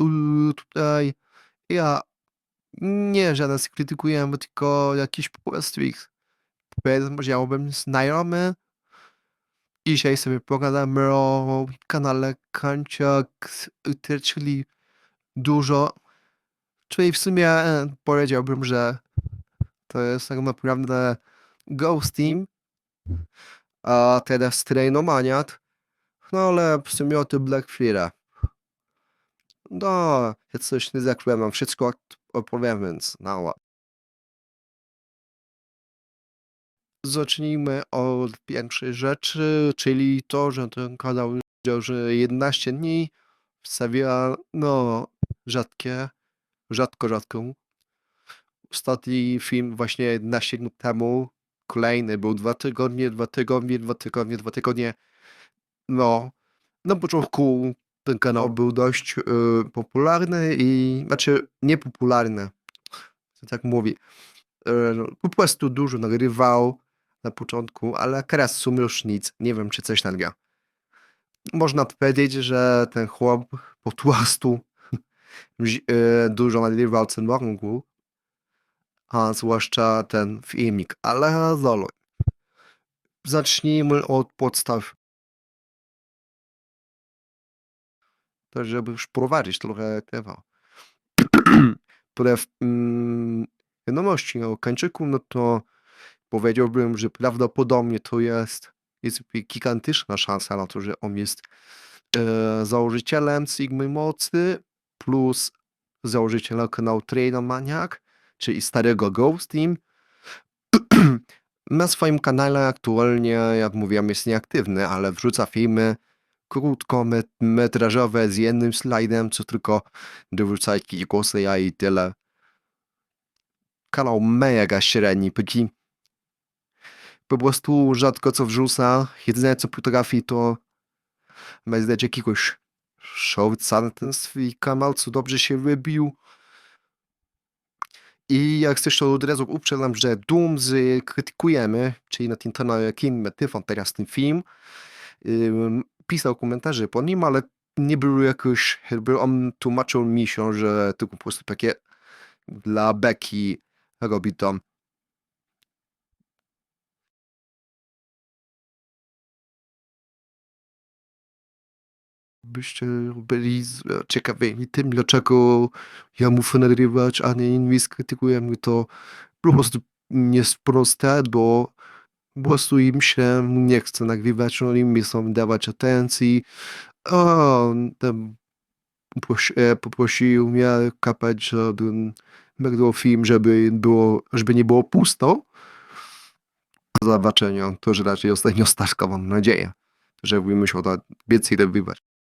yy, tutaj ja nie żaden skrytykujemy, tylko jakiś po prostu ich powiedziałbym znajomy. Dzisiaj sobie pogadamy o kanale Kanciak, y, czyli dużo, czyli w sumie e, powiedziałbym, że to jest tak naprawdę Ghost Team, a teraz Trainomaniat, no ale w sumie o tym Black. No, ja coś nie zakryłem, mam wszystko opowiem, więc no. Zacznijmy od pierwszej rzeczy, czyli to, że ten kanał powiedział, że 11 dni wstawia, no, rzadkie, rzadko, rzadką. Ostatni film właśnie 11 dni temu, kolejny był dwa tygodnie, dwa tygodnie, dwa tygodnie, dwa tygodnie. No, na początku ten kanał był dość y, popularny i, znaczy, niepopularny, co tak mówi. Y, po prostu dużo nagrywał na początku, ale teraz w sumie już nic. Nie wiem, czy coś nagra. Można powiedzieć, że ten chłop po prostu y, dużo nagrywał w tym roku, a zwłaszcza ten filmik, ale zolo. Zacznijmy od podstaw. To żeby już prowadzić trochę tego. Które w mm, wiadomości o Kańczyku, no to powiedziałbym, że prawdopodobnie to jest, jest gigantyczna szansa na to, że on jest e, założycielem Sigmy Mocy plus założycielem kanału Trainomaniac, czyli starego Ghost Team. Na swoim kanale aktualnie, jak mówiłem, jest nieaktywny, ale wrzuca filmy krótkometrażowe z jednym slajdem, co tylko do wrzucać jakieś głosy ja i tyle. Kanał mega średni, póki po prostu rzadko co wrzuca. Jedyne co potrafi to bez dać jakiegoś szowca na ten swój kanał, co dobrze się wybił. I jak chcesz to od razu uprzedzam, że Doom krytykujemy, czyli na tym kanale Kim Tyfon teraz ten film, pisał komentarze po nim, ale nie był jakoś, jakby on tłumaczył mi się, że to po prostu takie dla beki robi to. Byście byli ciekawi tym, dlaczego ja muszę nagrywać, a nie inni skrytykujemy to po prostu nie jest proste, bo po im się nie chce nagrywać, no im chcą dawać atencji. O, tam e, poprosił mnie kapać, żebym nagrał film, żeby było, żeby nie było pusto. Do zobaczenia. To, że raczej ostatnio Staszka mam nadzieję, że wymyślał to więcej nagrywać.